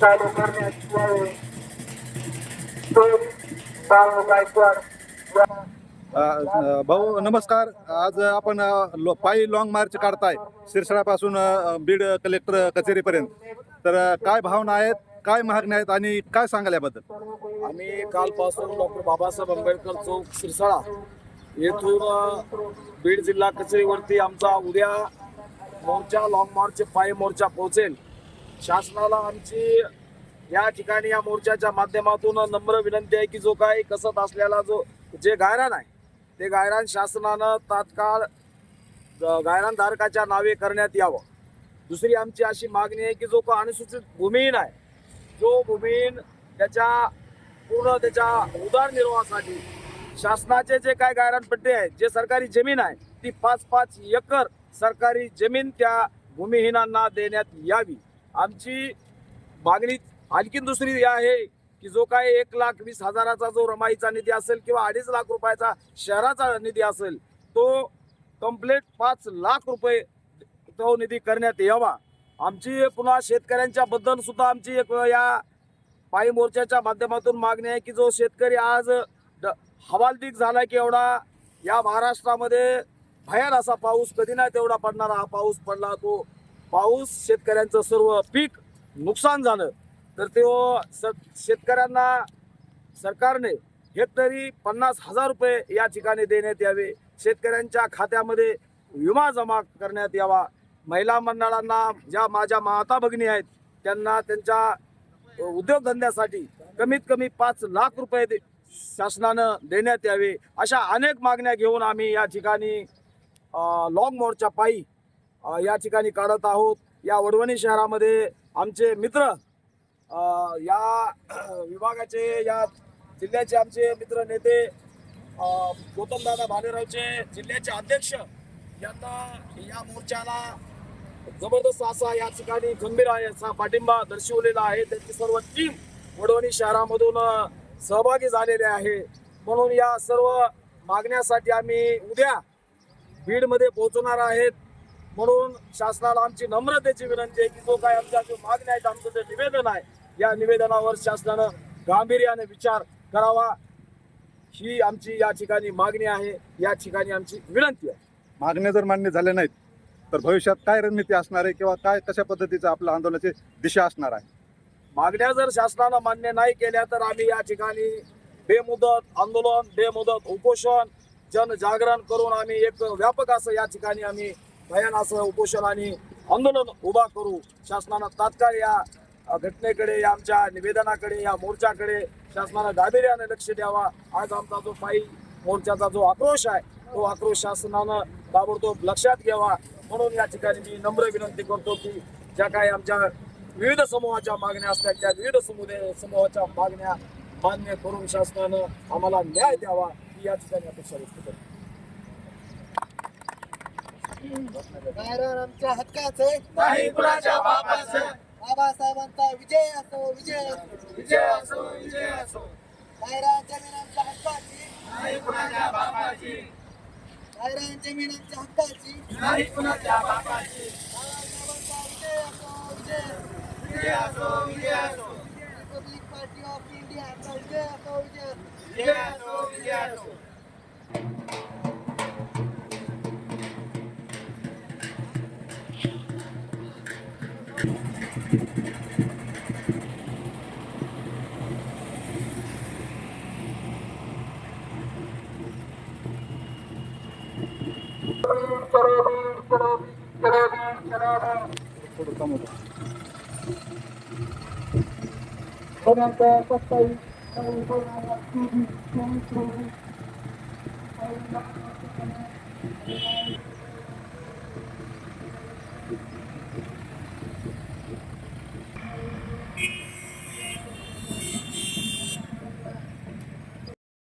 चालू करण्यात यावे बाळू गायकवाड भाऊ नमस्कार. आज आपण लो- पायी लॉंग मार्च काढताय. शिरसाळापासून बीड कलेक्टर कचेरीपर्यंत. तर काय भावना आहेत काय मागण्या आहेत आणि काय सांगाल याबद्दल? आम्ही कालपासून डॉक्टर बाबासाहेब आंबेडकर चौक शिरसाळा येथून बीड जिल्हा कचेरीवरती आमचा उद्या मोर्चा लॉंग मार्च पायी मोर्चा पोहोचेल. शासनाला आमची या ठिकाणी या मोर्चाच्या माध्यमातून नम्र विनंती आहे की जो काही कसत असलेला जो जे गायरान आहे ते गायरान शासनानं तात्काळ ग- गायरानधारकाच्या नावे करण्यात यावं. दुसरी आमची अशी मागणी आहे की जो का अनुसूचित भूमिहीन आहे जो भूमिहीन त्याच्या पूर्ण त्याच्या उदारनिर्वाहासाठी शासनाचे जे काय गायरानपट्टे आहेत जे सरकारी जमीन आहे ती पाच पाच एकर सरकारी जमीन त्या भूमिहीनांना देण्यात यावी. आमची मागणी आणखीन दुसरी आहे की जो काय एक लाख वीस हजाराचा जो रमाईचा निधी असेल किंवा अडीच लाख रुपयाचा शहराचा निधी असेल तो कंप्लीट पाच लाख रुपये तो निधी करण्यात यावा. आमची पुन्हा शेतकऱ्यांच्या बद्दल सुद्धा आमची एक या पायी मोर्चाच्या माध्यमातून मागणी आहे की जो शेतकरी आज ड- हवालदिक झाला की एवढा या महाराष्ट्रामध्ये भयान असा पाऊस कधी नाही तेवढा पडणारा. हा पाऊस पडला तो पाऊस शेतकऱ्यांचं सर्व पीक नुकसान झालं. तर तो स शेतकऱ्यांना सरकारने हेक्टरी पन्नास हजार रुपये या ठिकाणी देण्यात यावे. शेतकऱ्यांच्या खात्यामध्ये विमा जमा करण्यात यावा. महिला मंडळांना ज्या माझ्या माता भगिनी आहेत त्यांना त्यांच्या उद्योगधंद्यासाठी कमीत कमी पाच लाख रुपये दे- शासनानं देण्यात यावे अशा अनेक मागण्या घेऊन आम्ही या ठिकाणी लॉंग मोर्चा पायी या ठिकाणी काढत आहोत. या वडवणी शहरामध्ये आमचे मित्र या विभागाचे या जिल्ह्याचे आमचे मित्र नेते गौतमदादा भालेरावचे जिल्ह्याचे अध्यक्ष यांना या मोर्चाला जबरदस्त असा या ठिकाणी गंभीर आहे असा पाठिंबा दर्शवलेला आहे. त्यांची सर्व टीम वडवणी शहरामधून सहभागी झालेले आहे. म्हणून या सर्व मागण्यासाठी आम्ही उद्या बीडमध्ये पोहोचणार आहेत. म्हणून शासनाला आमची नम्रतेची विनंती आहे की जो काय आमच्या जो मागण्या आहेत आमचं जे निवेदन आहे या निवेदनावर शासनानं गांभीर्याने विचार करावा. ही आमची या ठिकाणी मागणी आहे. या ठिकाणी आमची विनंती आहे. मागण्या जर मान्य झाल्या नाहीत तर भविष्यात काय रणनीती असणार आहे किंवा काय कशा पद्धतीचं आपलं आंदोलनाची दिशा असणार आहे? मागण्या जर शासनानं मान्य नाही केल्या तर आम्ही या ठिकाणी बेमुदत आंदोलन बेमुदत उपोषण जनजागरण करून आम्ही एक व्यापक असं या ठिकाणी आम्ही भयान असं उपोषण आणि आंदोलन उभा करू. शासनानं तात्काळ या घटनेकडे या आमच्या निवेदनाकडे या मोर्चाकडे शासनानं गांभीर्याने लक्ष द्यावा. आज आमचा जो पायी मोर्चाचा जो आक्रोश आहे तो आक्रोश शासनानं ताबडतोब लक्षात घ्यावा. म्हणून या ठिकाणी मी नम्र विनंती करतो की ज्या काही आमच्या विविध समूहाच्या मागण्या असतात त्या विविध समुदाय समूहाच्या मागण्या मान्य करून शासनानं आम्हाला न्याय द्यावा ही या ठिकाणी अपेक्षा व्यक्त करतो. आमच्या हक्काचं नाही कुणाच्या बापाचं. बाबासाहेबांचा विजय असो विजय असो. विजय असो विजय असो. गायरान जमीन आमच्या हक्काची. नाही कुणाच्या बापाची. गायरान जमीन आमच्या हक्काची. नाही कुणाच्या बापाची. बाबासाहेबांचा विजय असो विजय असो. विजय असो विजय असो रिपब्लिक पार्टी ऑफ इंडिया आमचा विजय असो विजय असो. विजय असो विजय असो Pinagpapatay ang mga aktivis ng truth ay nakakasama